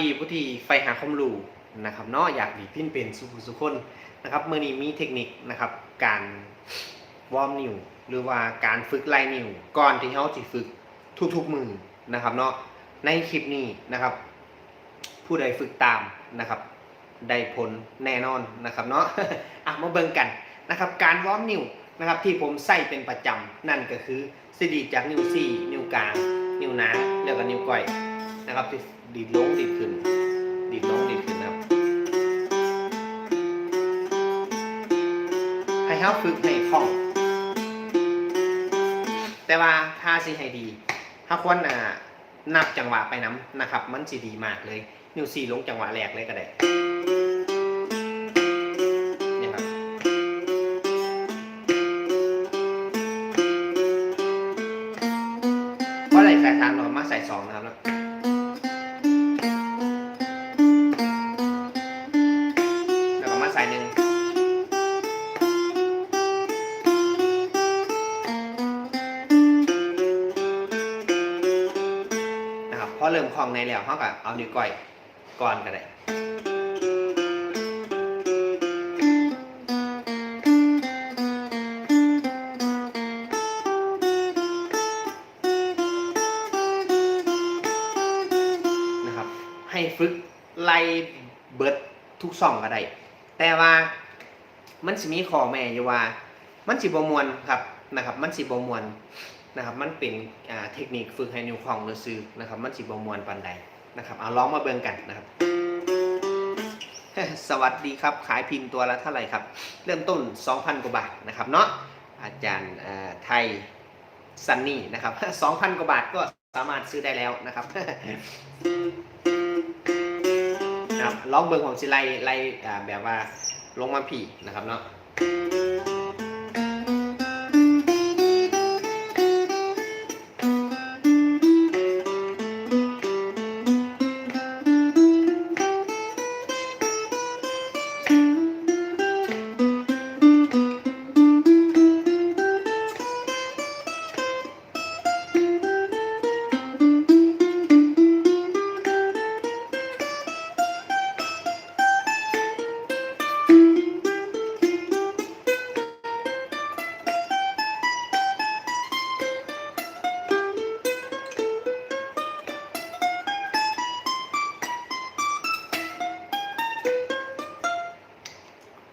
ดีผู้ที่ใฝ่หาความรู้นะครับเนาะอยากดีพินเป็นสุขสุคนนะครับเมื่อนี้มีเทคนิคนะครับการวอร์มนิ้วหรือว่าการฝึกไล่นิ้วก่อนที่เขาจะฝึกทุกๆมือนะครับเนาะในคลิปนี้นะครับ ผู้ใดฝึกตามนะครับ ได้ผลแน่นอนนะครับเนาะอะมาเบิ่งกันนะครับ การวอร์มนิ้วนะครับที่ผมใส่เป็นประจำนั่นก็คือสิดีจากนิ้วสี่นิ้วกลางนิ้วนางแล้วก็นิ้วก้อย นะครับดีดลงดีดขึ้น ดีดลงดีดขึ้นนะครับ ให้เขาฝึกให้คล่อง แต่ว่าถ้าสิให้ดีถ้าควรอ่านับจังหวะไปน้ำนะครับ มันสิดีมากเลย นิ้วสี่ลงจังหวะแรกเลยก็ได้เนี่ครับเพราะอะไรสายทางเรามาใส่สองนะครับ อเริ่มคล่องในแล้วเขาก็เอานิ้วก้อยก่อนก็ได้นะครับ ให้ฝึกไล่เบิดทุกซองก็ได้แต่ว่ามันสิมีขอแม่อยู่ว่า มันสิบมวนครับนะครับ มันสิบมวน นะครับมันเป็นเทคนิคฝึกให้นิ้วคลองหรือซื้อนะครับมันสิบมวนปันใดนะครับเอาลองมาเบิ่งกันนะครับ สวัสดีครับขายพิมพ์ตัวละเท่าไหร่ครับ เริ่มต้น 2,000 กว่าบาทนะครับเนาะอาจารย์ไทยซันนี่นะครับ2,000 กว่าบาทก็สามารถซื้อได้แล้วนะครับนะครับลองเบิ่งของสิไลไล่แบบว่าลงมาผีนะครับเนาะ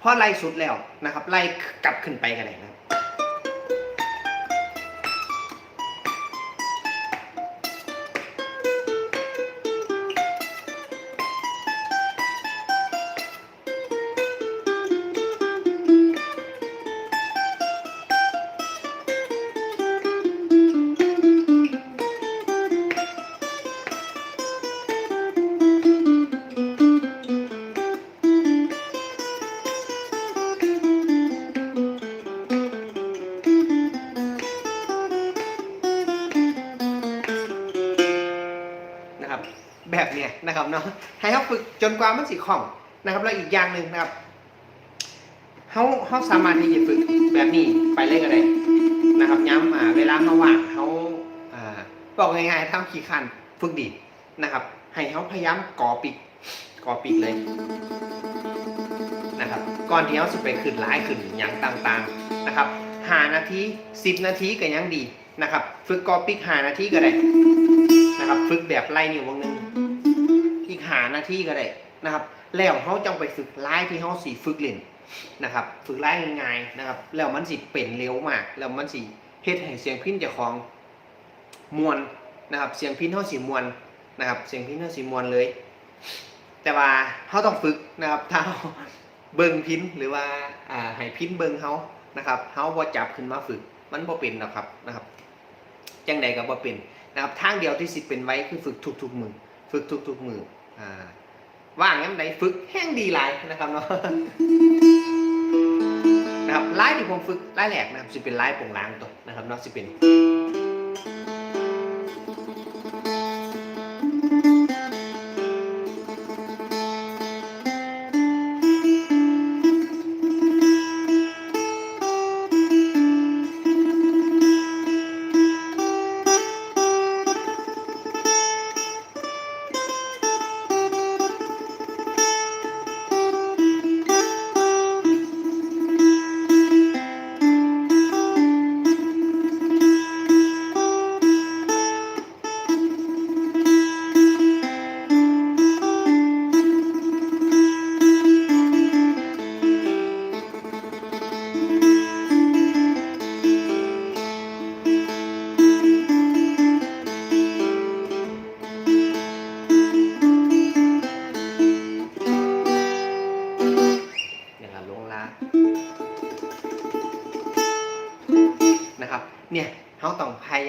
พราะไล่สุดแล้วนะครับไล่กลับขึ้นไปกันเลยนะ นะครับเนาะให้เขาฝึกจนกว่ามันสิคล่องนะครับแล้วอีกอย่างหนึ่งนะครับเขาเขาสามารถที่จะฝึกแบบนี้ไปเลยก็ได้นะครับย้ำเวลาเขาว่างเขาบอกง่ายๆทำขี้คันฝึกดีนะครับ ให้เขาพยายามก่อปีกก่อปีกเลยนะครับก่อนที่เขาจะไปขึ้นหลายขึ้นอย่างต่างๆนะครับหานาทีสิบนาทีก็ยังดีนะครับ ฝึกก่อปีกหานาทีก็ได้นะครับ ฝึกแบบไล่นิ้ววงนึง อีกหานาทีก็ได้นะครับ แล้วเขาจังไปฝึกไล่ที่เขาสีฝึกเล่นนะครับ ฝึกไล่ง่ายๆนะครับ แล้วมันสิเป็นเร็วมาก แล้วมันสิเฮ็ดให้เสียงพินเจะของมวนนะครับ เสียงพินเขาสีมวนนะครับ เสียงพินเขาสีมวนเลย แต่ว่าเขาต้องฝึกนะครับถ้าเราเบิ่งพินหรือว่าอ่าให้พินเบิ่งเขานะครับเขาบ่จับขึ้นมาฝึก มันบ่เป็นหรอกครับนะครับจังใดก็บ่เป็นนะครับทางเดียวที่สิเป็นไว้คือฝึกทุกๆมือฝึกทุกๆมือ อ่าว่างงั้นใดฝึกแห้งดีหลายนะครับเนาะนะครับไล่ที่ผมฝึกไล่แหลกนะครับสิเป็นไล่โปร่งล้างตัวนะครับเนาะสิเป็น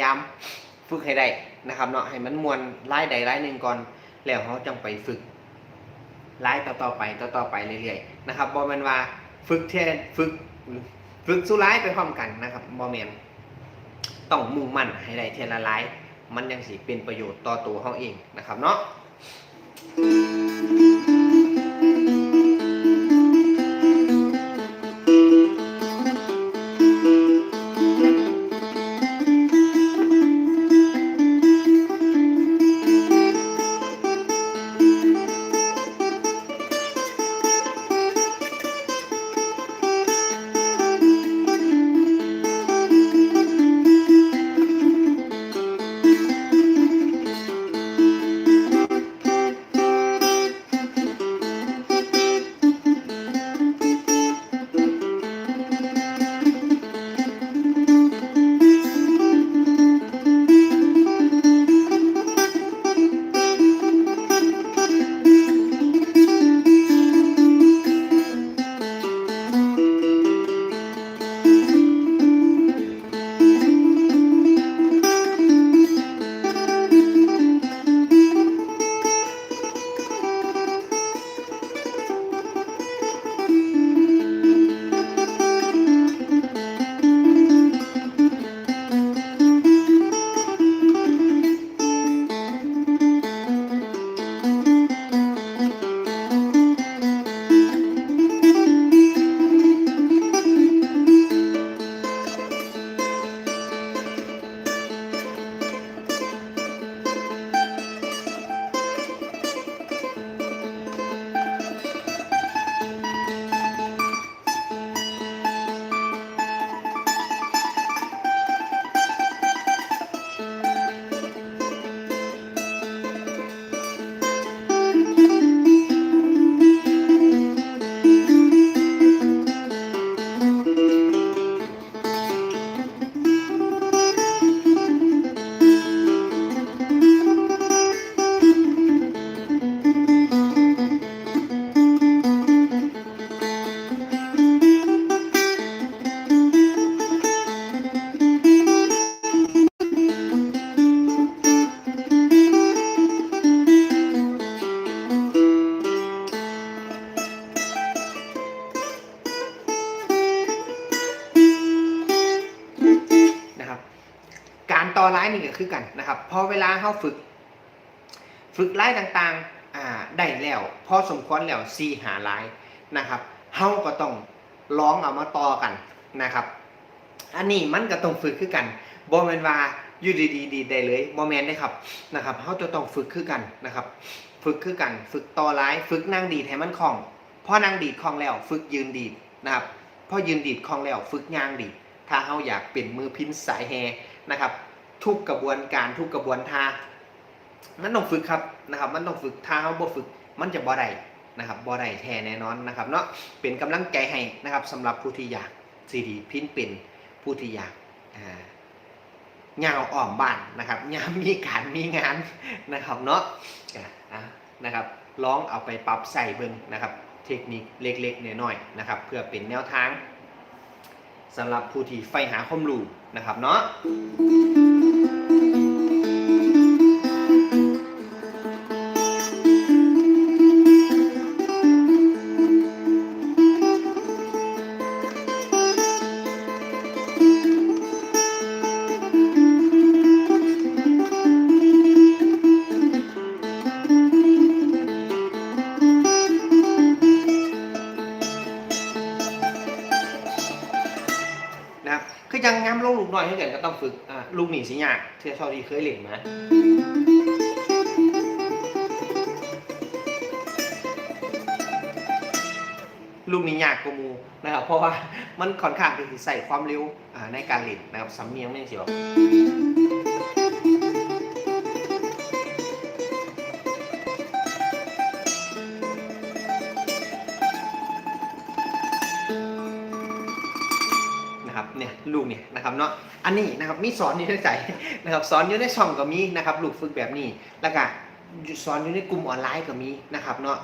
ายามฝึกให้ได้นะครับเนาะให้มันมวนไล่ใดไล่หนึ่งก่อนแล้วเขาจังไปฝึกไล่ต่อๆไปต่อๆไปเรื่อยๆนะครับบอแมนว่าฝึกเทนฝึกฝึกสู้ไล่ไปพร้อมกันนะครับบอแมนต้องมุ่งมั่นให้ได้เทละไล่มันยังสิเป็นประโยชน์ต่อตัวเขาเองนะครับเนาะ คือกันนะครับ พอเวลาเข้าฝึก ฝึกไลน์ต่างๆอ่าได้แล้ว พอสมควรแล้วซีหาไลน์นะครับเขาก็ต้องร้องเอามาต่อกันนะครับ อันนี้มันก็ต้องฝึกคือกันบอแมนว่าอยู่ดีๆดีได้เลยบอแมนได้ครับนะครับเขาจะต้องฝึกคือกันนะครับ ฝึกคือกัน ฝึกต่อไลน์ฝึกนั่งดีให้มันคล่องพอนั่งดีดคล่องแล้ว ฝึกยืนดีดนะครับพอยืนดีดคล่องแล้ว ฝึกย่างดีดถ้าเขาอยากเป็นมือพินสายแฮนะครับ ทุกกระบวนการทุกกระบวนท่ามันต้องฝึกครับนะครับ มันต้องฝึกถ้าเขาบ่ฝึกมันจะบ่ได้นะครับบ่ได้แท้แน่นอนนะครับเนาะเป็นกำลังใจให้นะครับสำหรับผู้ที่อยากซีดีพินเป็นผู้ที่อยากอ่าย่าอ้อมบ้านนะครับยามมีการมีงานนะครับเนาะอะอะนะครับลองเอาไปปรับใส่เบิ่งนะครับ เทคนิคเล็กๆน้อยๆนะครับ เพื่อเป็นแนวทาง สำหรับผู้ที่ใฝ่หาความรู้นะครับเนาะ ฝึกลูกหนีสิยากที่เท่าที่เคยเล่นมาลูกนี้ยากกว่ามูนะครับเพราะว่ามันค่อนข้างที่จะใส่ความเร็วในการเล่นนะครับสำเนียงไม่ใช่หรอกนะครับเนี่ยลูกเนี่ยนะครับเนาะ อันนี้นะครับมีสอนอยู่ในใจนะครับสอนอยู่ในช่องก็มีนะครับลูกฝึกแบบนี้ แล้วก็สอนอยู่ในกลุ่มออนไลน์ก็มีนะครับเนาะ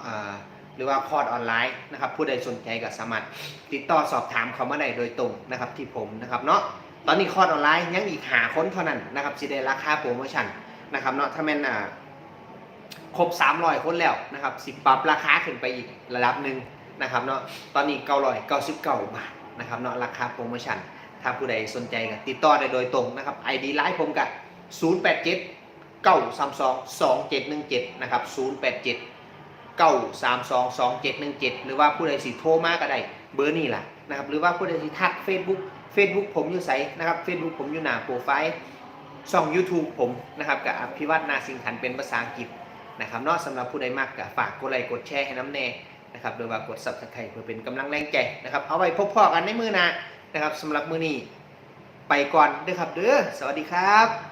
หรือว่าคอร์สออนไลน์นะครับผู้ใดสนใจก็สามารถติดต่อสอบถามเขามาได้โดยตรงนะครับที่ผมนะครับเนาะตอนนี้คอร์สออนไลน์ยังอีกหาคนเท่านั้นนะครับสิได้ราคาโปรโมชั่นนะครับเนาะถ้าแม่นอ่าครบ 300 คนแล้วนะครับสิปรับราคาขึ้นไปอีกระดับหนึ่งนะครับเนาะตอนนี้999บาทนะครับเนาะราคาโปรโมชั่น ถ้าผู้ใดสนใจก็ติดต่อได้โดยตรงนะครับ ID ไลน์ผมกับ087 932 2717นะครับ087 932 2717 หรือว่าผู้ใดสิโทรมาก็ได้เบอร์นี่แหละนะครับหรือว่าผู้ใดสิทัก Facebook Facebook ผมอยู่ไสนะครับ Facebook ผมอยู่หน้าโปรไฟล์ช่อง YouTube ผมนะครับกับอภิวัตนาสิงขันเป็นภาษาอังกฤษนะครับนอกสำหรับผู้ใดมากก็ฝากกดไลค์กดแชร์ให้น้ำแน่นะครับโดยว่ากด Subscribe เพื่อเป็นกำลังแรงใจนะครับเอาไว้พบพอกันในมือนา นะครับสำหรับมือนี้ไปก่อนเด้อครับเด้อสวัสดีครับ